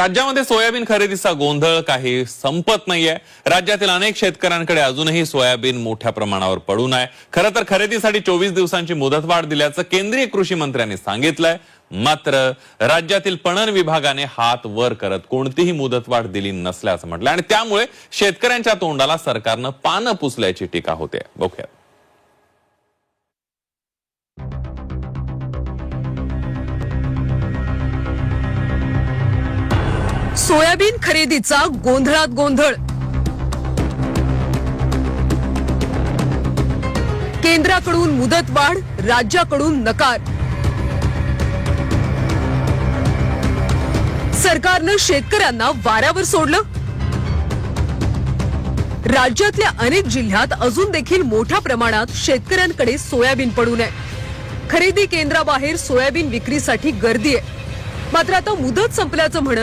राज्यामध्ये सोयाबीन खरेदीचा गोंधळ काही संपत नाहीये. राज्यातील अनेक शेतकऱ्यांकडे अजूनही सोयाबीन मोठ्या प्रमाणावर पडून आहे. खरं तर खरेदीसाठी चोवीस दिवसांची मुदतवाढ दिल्याचं केंद्रीय कृषी मंत्र्यांनी सांगितलंय. मात्र राज्यातील पणन विभागाने हात वर करत कोणतीही मुदतवाढ दिली नसल्याचं म्हटलं आणि त्यामुळे शेतकऱ्यांच्या तोंडाला सरकारनं पानं पुसल्याची टीका होते. बघूया सोयाबीन खरेदीचा गोंधळात गोंधळ. केंद्राकडून मुदतवाढ राज्याकडून नकार. सरकारनं शेतकऱ्यांना वाऱ्यावर सोडलं. राज्यातल्या अनेक जिल्ह्यात अजून देखील मोठ्या प्रमाणात शेतकऱ्यांकडे सोयाबीन पडू नये. खरेदी केंद्राबाहेर सोयाबीन विक्रीसाठी गर्दी आहे. मात्र आता मुदत संपल्याचं म्हणत